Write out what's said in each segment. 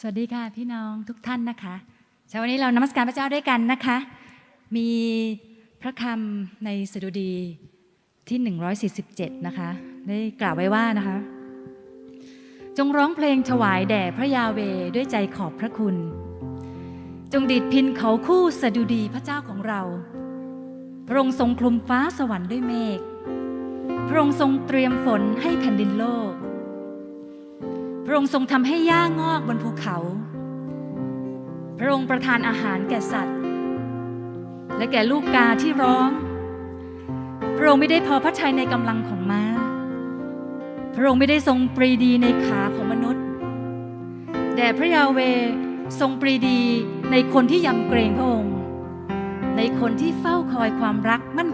สวัสดีค่ะพี่น้องทุกท่านนะคะเช้าวันนี้เรานมัสการพระเจ้าด้วยกันนะคะ มีพระคำในสดุดีที่ 147 นะคะ ได้กล่าวไว้ว่านะคะ จงร้องเพลงถวายแด่พระยาเวด้วยใจขอบพระคุณ จงดีดพินเขาคู่สดุดีพระเจ้าของเรา พระองค์ทรงคลุมฟ้าสวรรค์ด้วยเมฆพระองค์ทรงเตรียมฝนให้แผ่นดินโลก พระองค์ทรงทำให้หญ้างอกบนภูเขา พระองค์ประทานอาหารแก่สัตว์ และแก่ลูกกาที่ร้อง พระองค์ไม่ได้พอพระทัยในกำลังของม้า พระองค์ไม่ได้ทรงปรีดีในขาของมนุษย์ แต่พระยาเวทรงปรีดีในคนที่ยำเกรงพระองค์ ในคนที่เฝ้าคอยความรักมั่น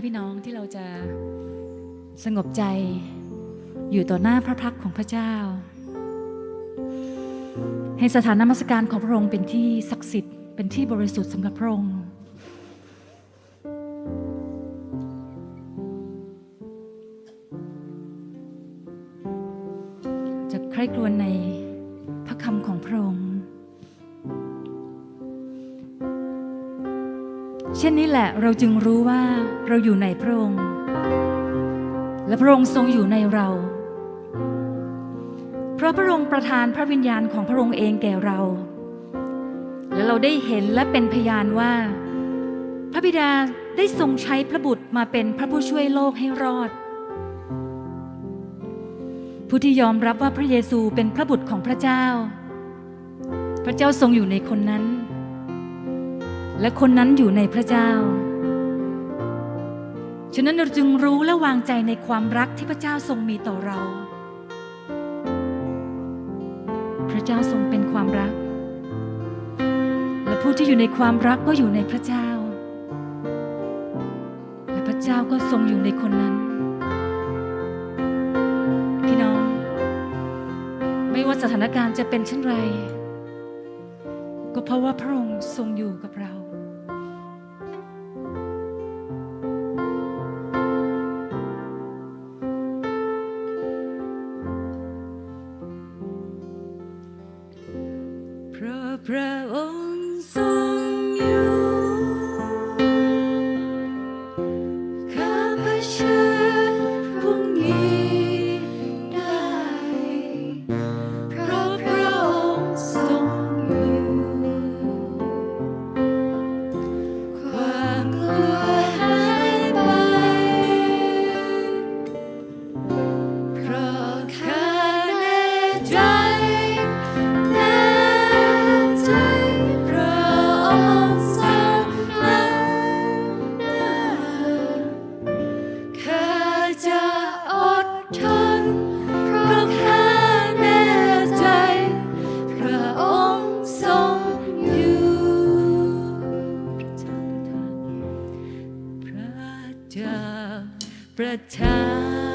นะคะพี่น้องที่เราจะสงบใจอยู่ต่อหน้าพระพักของพระเจ้า ให้สถานนมัสการของพระองค์เป็นที่ศักดิ์สิทธิ์เป็นที่บริสุทธิ์สำหรับพระองค์จะใคร่ครวญใน เช่นนี้แหละเราจึงรู้ว่าเราอยู่ในพระองค์ และพระองค์ทรงอยู่ในเรา เพราะพระองค์ประทานพระวิญญาณของพระองค์เองแก่เรา และเราได้เห็นและเป็นพยานว่า พระบิดาได้ทรงใช้พระบุตรมาเป็นพระผู้ช่วยโลกให้รอด ผู้ที่ยอมรับว่าพระเยซูเป็นพระบุตรของพระเจ้า พระเจ้าทรงอยู่ในคนนั้น และคนนั้นอยู่ในพระเจ้า ฉะนั้นเราจึงรู้และวางใจในความรักที่พระเจ้าทรงมีต่อเรา พระเจ้าทรงเป็นความรัก และผู้ที่อยู่ในความรักก็อยู่ในพระเจ้า และพระเจ้าก็ทรงอยู่ในคนนั้น พี่น้อง ไม่ว่าสถานการณ์จะเป็นเช่นไรก็เพราะว่าพระองค์ทรงอยู่กับเรา pretend.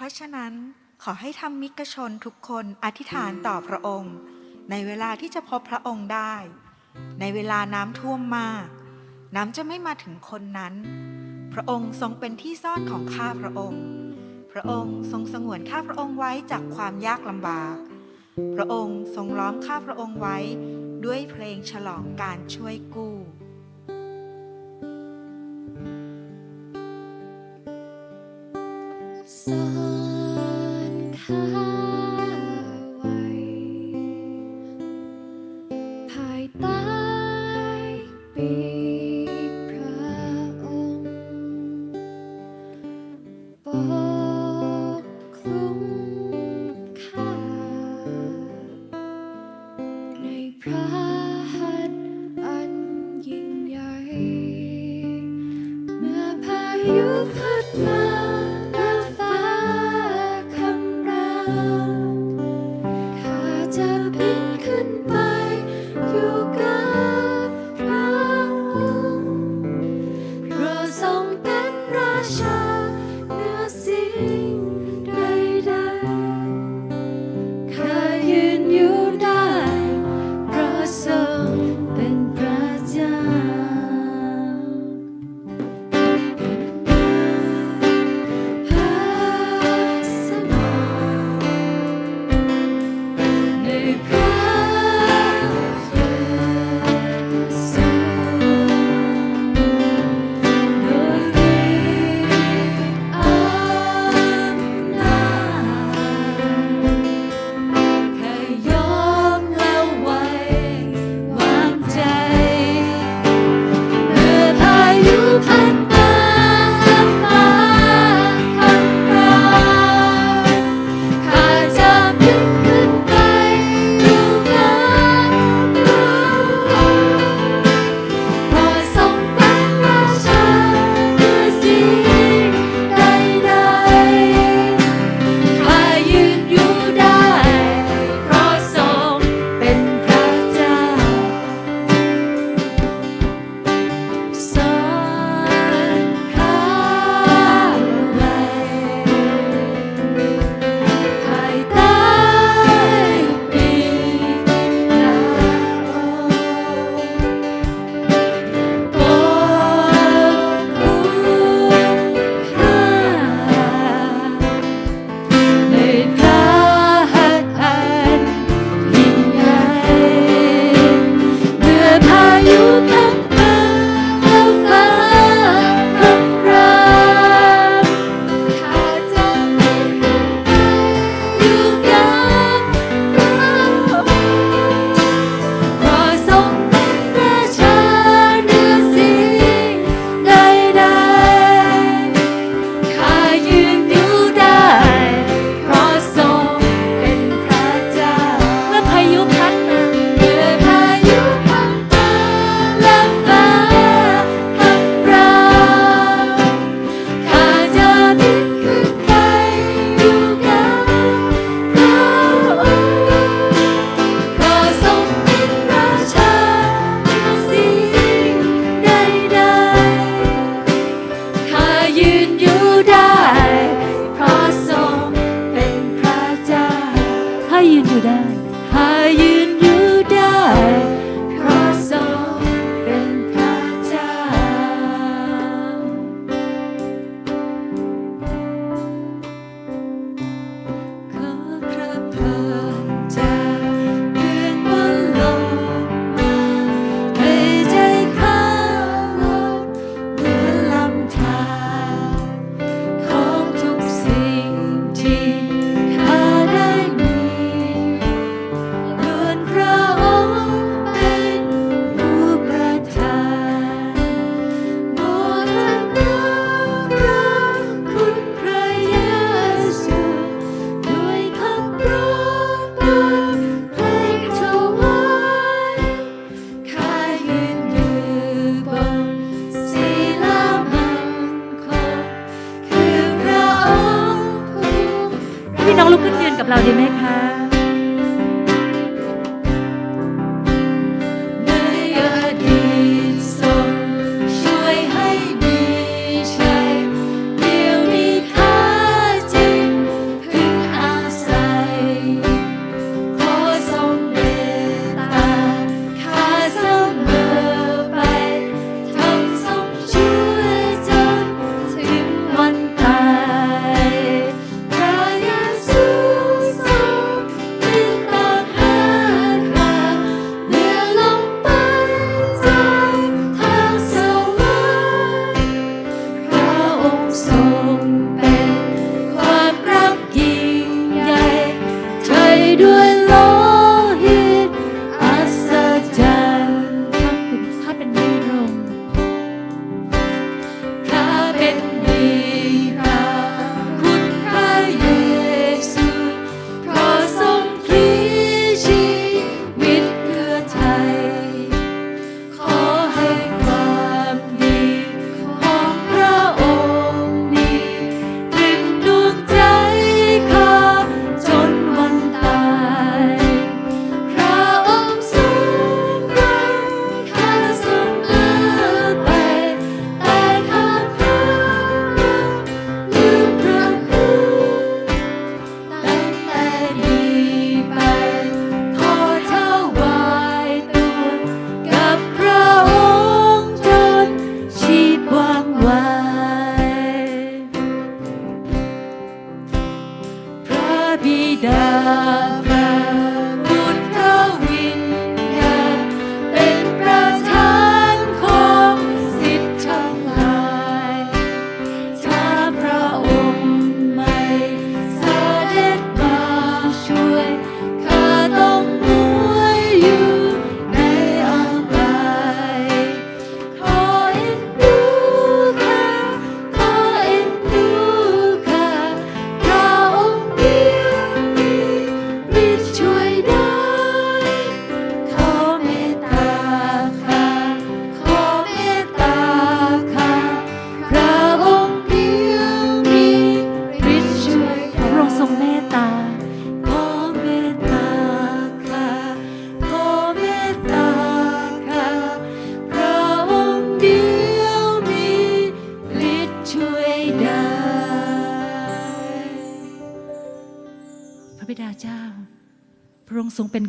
เพราะฉะนั้นขอให้ทำมิกชนทุกคนอธิษฐานต่อพระองค์ ในเวลาที่จะพบพระองค์ได้ ในเวลาน้ำท่วมมาก น้ำจะไม่มาถึงคนนั้น พระองค์ทรงเป็นที่ซ่อนของข้าพระองค์ พระองค์ทรงสงวนข้าพระองค์ไว้จากความยากลำบาก พระองค์ทรงล้อมข้าพระองค์ไว้ด้วยเพลงฉลองการช่วยกู้ ซ่อนข้าไว้ ภายใต้ปีกพระองค์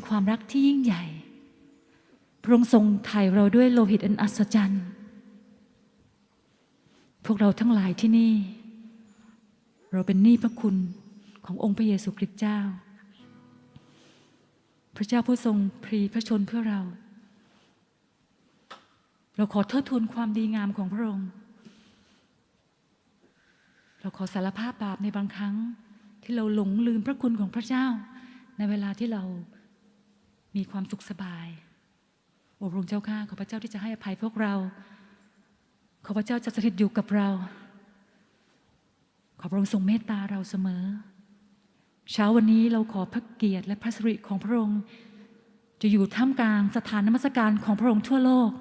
ความรักที่ยิ่งใหญ่ พระองค์ทรงไถ่เราด้วยโลหิตอันอัศจรรย์ พวกเราทั้งหลายที่นี่ เราเป็นหนี้พระคุณขององค์พระเยซูคริสต์เจ้า พระเจ้าผู้ทรงพรีพระชนเพื่อเรา เราขอเทิดทูนความดีงามของพระองค์ เราขอสารภาพบาปในบางครั้งที่เราหลงลืมพระคุณของพระเจ้าในเวลาที่เรา มีความสุขสบาย โอ้พระองค์เจ้าข้าขอพระเจ้าที่จะให้อภัยพวกเรา ขอพระเจ้าจะสถิตอยู่กับเรา ขอพระองค์ทรงเมตตาเราเสมอ เช้าวันนี้เราขอพระเกียรติและพระสิริของพระองค์ จะอยู่ท่ามกลางสถานนมัสการของพระองค์ทั่วโลก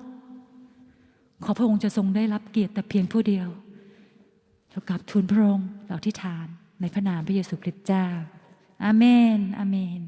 ขอพระองค์จะทรงได้รับเกียรติแต่เพียงผู้เดียวเรากราบทูลพระองค์เราที่ฐานในพระนามพระเยซูคริสต์เจ้า อาเมน อาเมน